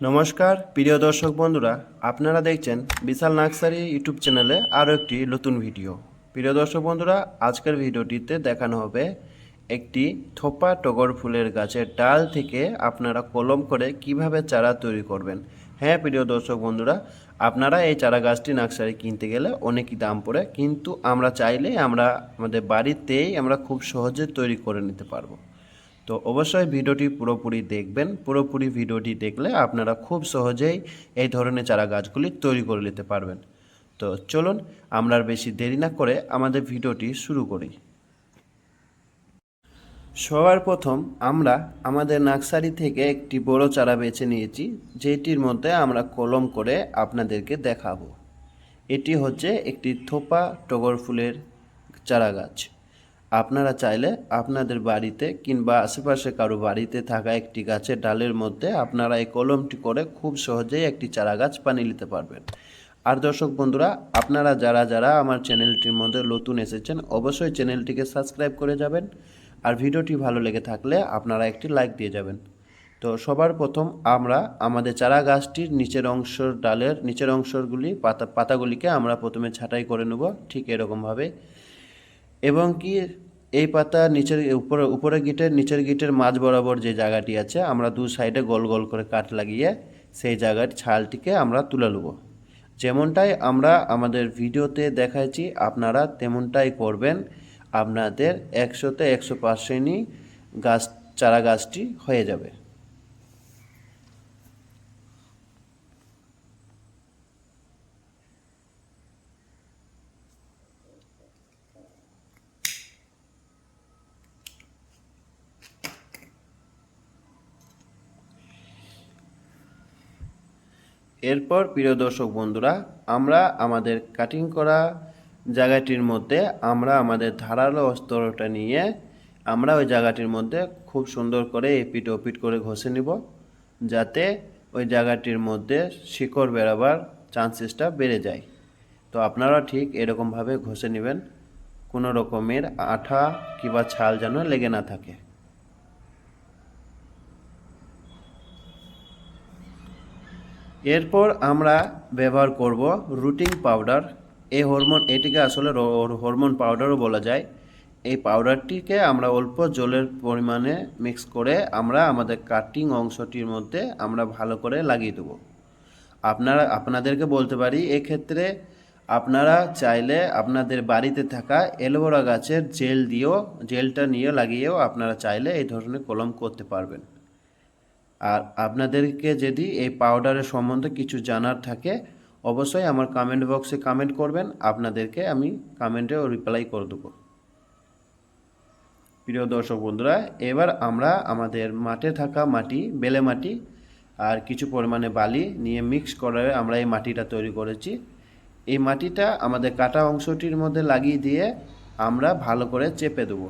নমস্কার, প্রিয় দর্শক বন্ধুরা, আপনারা দেখছেন বিশাল নার্সারি ইউটিউব চ্যানেলে আরও একটি নতুন ভিডিও। প্রিয় দর্শক বন্ধুরা, আজকের ভিডিওটিতে দেখানো হবে একটি থোপা টগর ফুলের গাছের ডাল থেকে আপনারা কলম করে কীভাবে চারা তৈরি করবেন। হ্যাঁ প্রিয় দর্শক বন্ধুরা, আপনারা এই চারা গাছটি নার্সারি কিনতে গেলে অনেকই দাম পড়ে, কিন্তু আমরা চাইলে আমরা আমাদের বাড়িতেই আমরা খুব সহজে তৈরি করে নিতে পারব। তো অবশ্যই ভিডিওটি পুরোপুরি দেখবেন। পুরোপুরি ভিডিওটি দেখলে আপনারা খুব সহজেই এই ধরনের চারা গাছগুলি তৈরি করে নিতে পারবেন। তো চলুন, আমরা বেশি দেরি না করে আমাদের ভিডিওটি শুরু করি। সবার প্রথম আমরা আমাদের নার্সারি থেকে একটি বড় চারা বেছে নিয়েছি, যেটির মধ্যে আমরা কলম করে আপনাদেরকে দেখাবো। এটি হচ্ছে একটি থোপা টগর ফুলের চারা গাছ। আপনারা চাইলে আপনাদের বাড়িতে কিংবা আশেপাশে কারও বাড়িতে থাকা একটি গাছের ডালের মধ্যে আপনারা এই কলমটি করে খুব সহজেই একটি চারা গাছ বানিয়ে নিতে পারবেন। আর দর্শক বন্ধুরা, আপনারা যারা যারা আমার চ্যানেলটির মধ্যে নতুন এসেছেন, অবশ্যই চ্যানেলটিকে সাবস্ক্রাইব করে যাবেন। আর ভিডিওটি ভালো লেগে থাকলে আপনারা একটি লাইক দিয়ে যাবেন। তো সবার প্রথম আমরা আমাদের চারা গাছটির নিচের অংশ ডালের নিচের অংশগুলি পাতা, পাতাগুলিকে আমরা প্রথমে ছাঁটাই করে নেব, ঠিক এরকমভাবে। এবং কি এই পাতা নিচের, উপরে উপরে গিটের, নিচের গিটের মাঝ বরাবর যে জায়গাটি আছে, আমরা দু সাইডে গোল গোল করে কাঠ লাগিয়ে সেই জায়গার ছালটিকে আমরা তুলে নেব। যেমনটাই আমরা আমাদের ভিডিওতে দেখাচ্ছি আপনারা তেমনটাই করবেন। আপনাদের একশোতে একশো পার্সেন্টই গাছ, চারা গাছটি হয়ে যাবে। এরপর প্রিয় দর্শক বন্ধুরা, আমরা আমাদের কাটিং করা জায়গাটির মধ্যে আমরা আমাদের ধারালো অস্ত্রটা নিয়ে আমরা ওই জায়গাটির মধ্যে খুব সুন্দর করে এপিট ওপিট করে ঘষে নিব, যাতে ওই জায়গাটির মধ্যে শিকড় বেরাবার চান্সেসটা বেড়ে যায়। তো আপনারা ঠিক এরকমভাবে ঘষে নেবেন, কোনো রকমের আঠা কিংবা ছাল যেন লেগে না থাকে। এরপর আমরা ব্যবহার করব রুটিং পাউডার। এই হরমোন, এটিকে আসলে হরমোন পাউডারও বলা যায়। এই পাউডারটিকে আমরা অল্প জলের পরিমাণে মিক্স করে আমরা আমাদের কাটিং অংশটির মধ্যে আমরা ভালো করে লাগিয়ে দেবো। আপনারা, আপনাদেরকে বলতে পারি, এক্ষেত্রে আপনারা চাইলে আপনাদের বাড়িতে থাকা এলোভেরা গাছের জেল দিয়েও, জেলটা নিয়ে লাগিয়েও আপনারা চাইলে এই ধরনের কলম করতে পারবেন। আর আপনাদেরকে যদি এই পাউডারের সম্বন্ধে কিছু জানার থাকে, অবশ্যই আমার কমেন্ট বক্সে কমেন্ট করবেন। আপনাদেরকে আমি কমেন্টে রিপ্লাই করে দেবো। প্রিয় দর্শক বন্ধুরা, এবার আমরা আমাদের মাঠে থাকা মাটি, বেলে মাটি আর কিছু পরিমাণে বালি নিয়ে মিক্স করে আমরা এই মাটিটা তৈরি করেছি। এই মাটিটা আমাদের কাটা অংশটির মধ্যে লাগিয়ে দিয়ে আমরা ভালো করে চেপে দেবো।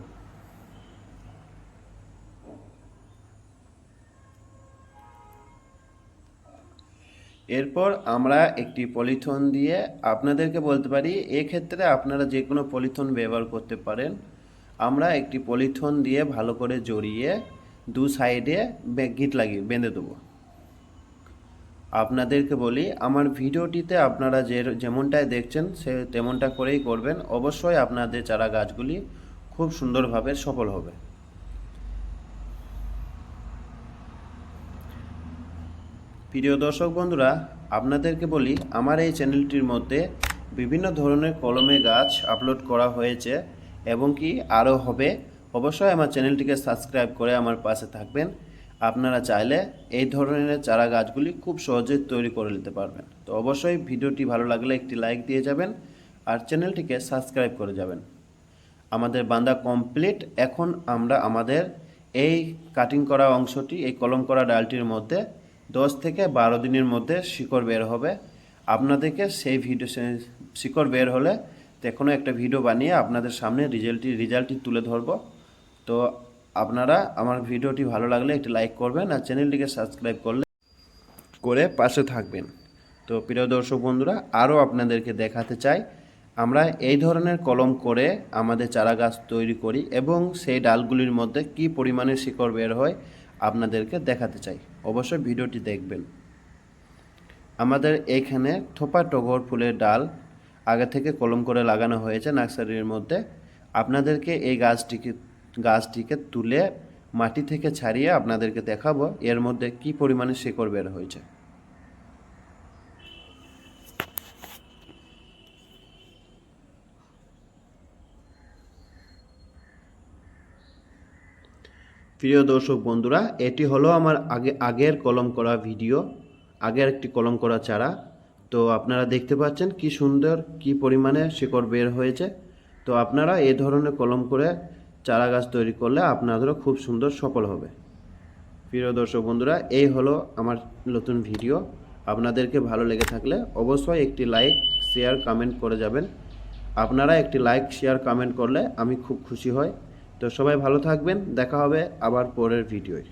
এরপর আমরা একটি পলিথন দিয়ে আপনাদেরকে বলতে পারি, এক্ষেত্রে আপনারা যে কোনো পলিথন ব্যবহার করতে পারেন। আমরা একটি পলিথন দিয়ে ভালো করে জড়িয়ে দু সাইডে গিট লাগিয়ে বেঁধে দেবো। আপনাদেরকে বলি, আমার ভিডিওটিতে আপনারা যে যেমনটাই দেখছেন, সে তেমনটা করেই করবেন। অবশ্যই আপনাদের চারা গাছগুলি খুব সুন্দরভাবে সফল হবে। প্রিয় দর্শক বন্ধুরা, আপনাদেরকে বলি, আমার এই চ্যানেলটির মধ্যে বিভিন্ন ধরনের কলমে গাছ আপলোড করা হয়েছে এবং কি আরও হবে। অবশ্যই আমার চ্যানেলটিকে সাবস্ক্রাইব করে আমার পাশে থাকবেন। আপনারা চাইলে এই ধরনের চারা গাছগুলি খুব সহজে তৈরি করে নিতে পারবেন। তো অবশ্যই ভিডিওটি ভালো লাগলে একটি লাইক দিয়ে যাবেন আর চ্যানেলটিকে সাবস্ক্রাইব করে যাবেন। আমাদের বান্দা কমপ্লিট এখন আমরা আমাদের এই কাটিং করা অংশটি, এই কলম করা ডালটির মধ্যে দশ থেকে বারো দিনের মধ্যে শিকড় বের হবে। আপনাদেরকে সেই ভিডিও শিকড় বের হলে তখনও একটা ভিডিও বানিয়ে আপনাদের সামনে রেজাল্টটি রেজাল্টটি তুলে ধরবো। তো আপনারা আমার ভিডিওটি ভালো লাগলে একটি লাইক করবেন আর চ্যানেলটিকে সাবস্ক্রাইব করলে করে পাশে থাকবেন। তো প্রিয় দর্শক বন্ধুরা, আরও আপনাদেরকে দেখাতে চাই, আমরা এই ধরনের কলম করে আমাদের চারা গাছ তৈরি করি এবং সেই ডালগুলির মধ্যে কি পরিমাণে শিকড় বের হয় আপনাদেরকে দেখাতে চাই। অবশ্যই ভিডিওটি দেখবেন। আমাদের এখানে থোপা টগর ফুলের ডাল আগে থেকে কলম করে লাগানো হয়েছে নার্সারির মধ্যে। আপনাদেরকে এই গাছটিকে গাছটিকে তুলে মাটি থেকে ছাড়িয়ে আপনাদেরকে দেখাবো এর মধ্যে কি পরিমাণে শেকড় বের হয়েছে। প্রিয় দর্শক বন্ধুরা, এটি হলো আমার আগে, আগের কলম করা ভিডিও, আগের একটি কলম করা চারা। তো আপনারা দেখতে পাচ্ছেন কি সুন্দর, কি পরিমাণে শিকড় বের হয়েছে। তো আপনারা এই ধরনের কলম করে চারা গাছ তৈরি করলে আপনাদেরও খুব সুন্দর সফল হবে। প্রিয় দর্শক বন্ধুরা, এই হলো আমার নতুন ভিডিও। আপনাদেরকে ভালো লেগে থাকলে অবশ্যই একটি লাইক, শেয়ার, কমেন্ট করে যাবেন। আপনারা একটি লাইক, শেয়ার, কমেন্ট করলে আমি খুব খুশি হই। তো সবাই ভালো থাকবেন দেখা হবে আবার পরের ভিডিওয়।